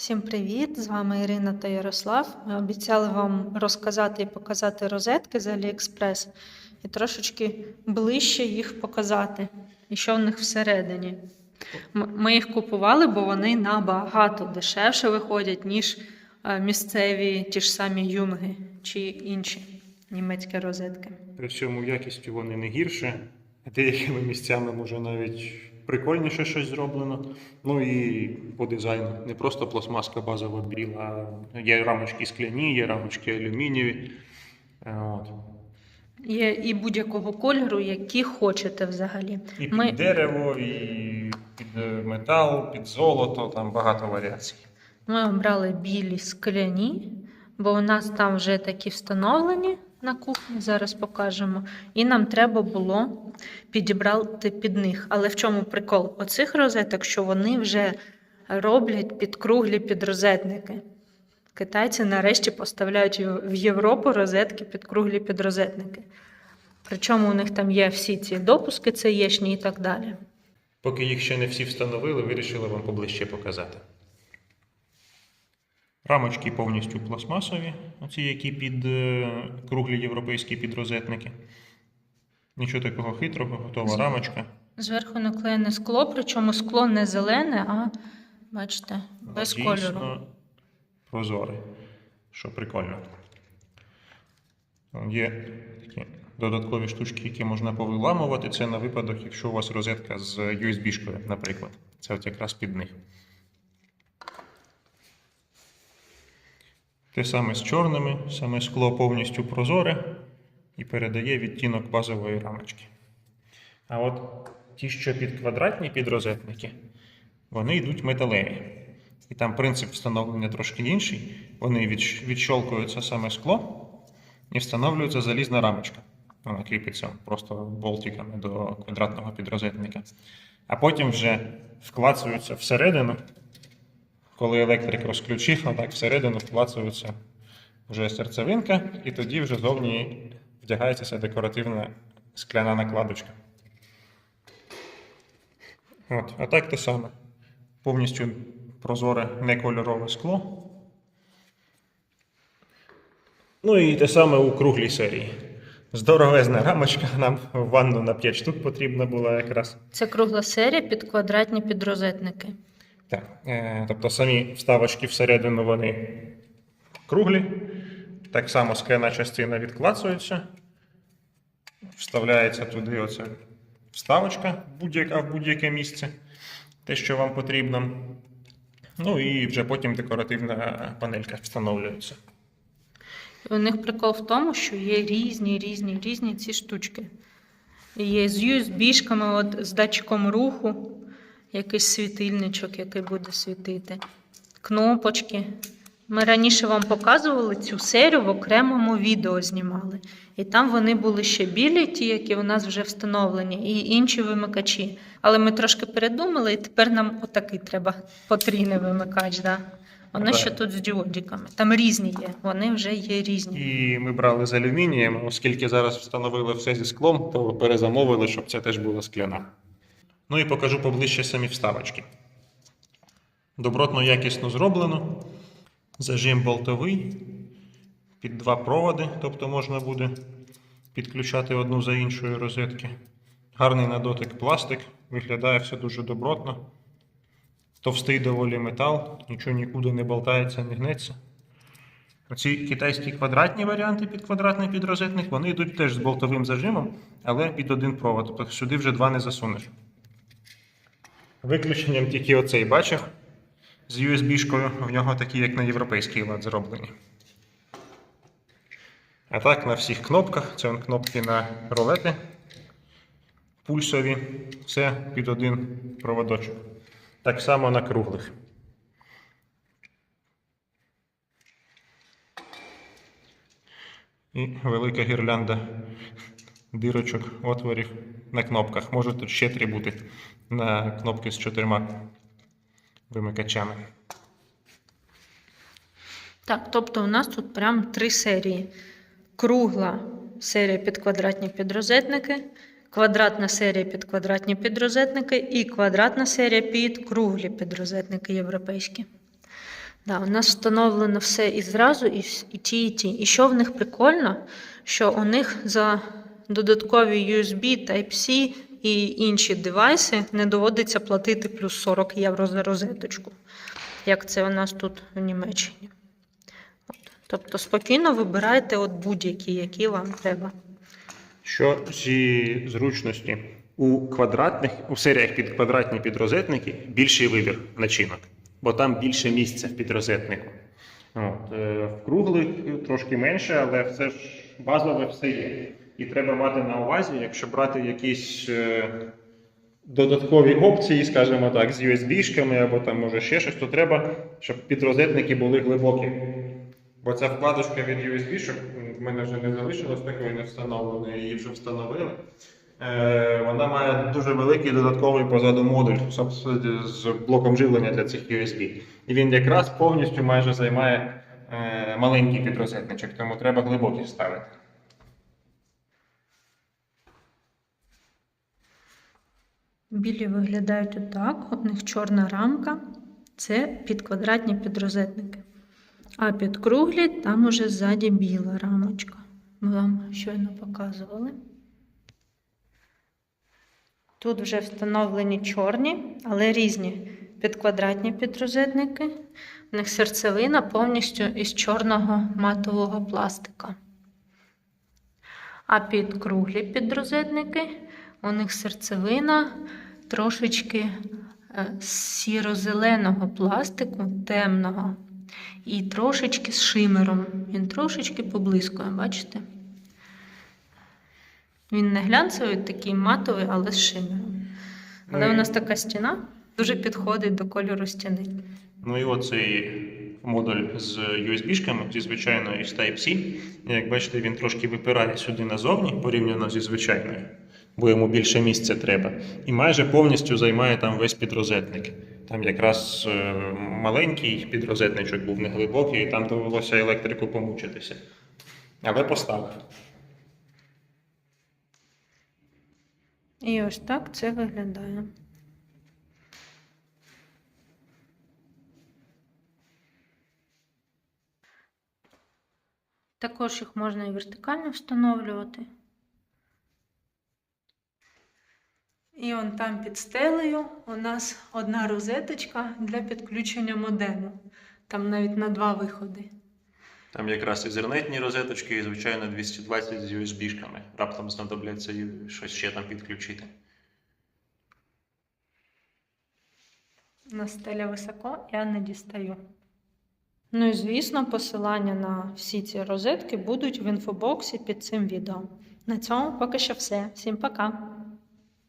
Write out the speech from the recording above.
Всім привіт! З вами Ірина та Ярослав. Ми обіцяли вам розказати і показати розетки з AliExpress і трошечки ближче їх показати, і що в них всередині. Ми їх купували, бо вони набагато дешевше виходять, ніж е, місцеві ті ж самі юнги чи інші німецькі розетки. При цьому якістю вони не гірше, деякими місцями може навіть прикольніше щось зроблено. Ну і по дизайну. Не просто пластмаска базова біла, а є рамочки скляні, є рамочки алюмінієві. Е, От. Є і будь-якого кольору, які хочете взагалі. І під Ми- дерево, і під е, метал, під золото, там багато варіацій. Ми обрали білі скляні, бо у нас там вже такі встановлені на кухні, зараз покажемо. І нам треба було підібрати під них. Але в чому прикол оцих розеток, що вони вже роблять під круглі підрозетники. Китайці нарешті поставляють в- Європу розетки під круглі підрозетники. Причому у них там є всі ці допуски, це єшні і так далі. Поки їх ще не всі встановили, вирішили вам поближче показати. Рамочки повністю пластмасові, оці які під е, круглі європейські підрозетники. Нічого такого хитрого, готова рамочка. Зверху наклеєне скло, причому скло не зелене, а бачите, без Дійсно кольору. Прозоре, що прикольно. Є такі додаткові штучки, які можна повиламувати. Це на випадок, якщо у вас розетка з USB-шкою, наприклад. Це от якраз під них. Те саме з чорними, саме скло повністю прозоре і передає відтінок базової рамочки. А от ті, що під квадратні підрозетники, вони йдуть металеві. І там принцип встановлення трошки інший. Вони відщ- відщолкується саме скло і встановлюється залізна рамочка. Вона кріпиться просто болтиками до квадратного підрозетника. А потім вже вклацуються всередину. Коли електрик розключив, отак всередину вклацується вже серцевинка, і тоді вже зовні вдягається декоративна скляна накладочка. От, а так те саме. Повністю прозоре некольорове скло. Ну і те саме у круглій серії. Здоровезна рамочка, нам в ванну на 5 штук потрібна була якраз. Це кругла серія під квадратні підрозетники. Так, е, тобто самі вставочки всередину вони круглі. Так само скляна частина відклацується. Вставляється туди оця вставочка будь-яка в будь-яке місце. Те, що вам потрібно. Ну і вже потім декоративна панелька встановлюється. У них прикол в тому, що є різні, різні, різні ці штучки. Є з USB-шками, з датчиком руху, якийсь світильничок, який буде світити, кнопочки. Ми раніше вам показували цю серію в окремому відео знімали. І там вони були ще білі, ті, які у нас вже встановлені, і інші вимикачі. Але ми трошки передумали, і тепер нам отакий треба потрійний вимикач. Да? Воно Так. ще тут з діодиками. Там різні є, вони вже є різні. І ми брали з алюмінієм, оскільки зараз встановили все зі склом, то перезамовили, щоб це теж була скляна. Ну і покажу поближче самі вставочки. Добротно якісно зроблено. Зажим болтовий під два проводи, тобто можна буде підключати одну за іншою розетки. Гарний на дотик пластик, виглядає все дуже добротно. Товстий доволі метал, нічого нікуди не болтається, не гнеться. Ці китайські квадратні варіанти під квадратний підрозетник, вони йдуть теж з болтовим зажимом, але під один провод. Тобто сюди вже два не засунеш. Виключенням тільки оцей бачив з USB-шкою, в нього такі, як на європейський лад зроблені. А так на всіх кнопках, це вон кнопки на ролети пульсові, все під один проводочок. Так само на круглих. І велика гірлянда дирочок, отворів на кнопках. Може тут ще три бути на кнопки з чотирма вимикачами. Так, тобто у нас тут прям три серії: кругла серія під квадратні підрозетники, квадратна серія під квадратні підрозетники і квадратна серія під круглі підрозетники європейські. Да, у нас встановлено все і зразу, і, ті, і ті. І що в них прикольно, що у них за додаткові USB, Type-C і інші девайси не доводиться платити плюс 40 євро за розеточку, як це у нас тут в Німеччині. От. Тобто спокійно вибирайте будь-які, які вам треба. Що зі зручності у квадратних, у серіях під квадратні підрозетники більший вибір начинок, бо там більше місця в підрозетнику. От, е, в круглих трошки менше, але все ж базове все є. І треба мати на увазі, якщо брати якісь е, додаткові опції, скажімо так, з USB-шками або там може ще щось, то треба, щоб підрозетники були глибокі. Бо ця вкладочка від USB, щоб в мене вже не залишилось такої не встановленої, її вже встановили. Е, вона має дуже великий додатковий позаду модуль з- блоком живлення для цих USB. І він якраз повністю майже займає е, маленький підрозетничок, тому треба глибокий ставити. Білі виглядають отак, у них чорна рамка, це під підрозетники. А під круглі там уже ззаді біла рамочка. Ми вам щойно показували. Тут вже встановлені чорні, але різні підквадратні підрозетники. У них серцевина повністю із чорного матового пластика. А під круглі підрозетники у них серцевина трошечки е, сіро-зеленого пластику, темного, і трошечки з шимером. Він трошечки поблискує, бачите? Він не глянцевий, такий матовий, але з шимером. Але Ну у нас така стіна дуже підходить до кольору стіни. Ну і оцей модуль з USB-шками, зі звичайною і з Type-C. Як бачите, він трошки випирає сюди назовні порівняно зі звичайною, бо йому більше місця треба. І майже повністю займає там весь підрозетник. Там якраз е, маленький підрозетничок був неглибокий, і там довелося електрику помучитися. Але поставив. І ось так це виглядає. Також їх можна і вертикально встановлювати. І он там під стелею у нас одна розеточка для підключення модему. Там навіть на два виходи. Там якраз ізернетні розеточки і, звичайно, 220 з USB-шками. Раптом знадобляться щось ще там підключити. На стеля високо, я не дістаю. Ну і звісно, посилання на всі ці розетки будуть в інфобоксі під цим відео. На цьому поки що все. Всім пока!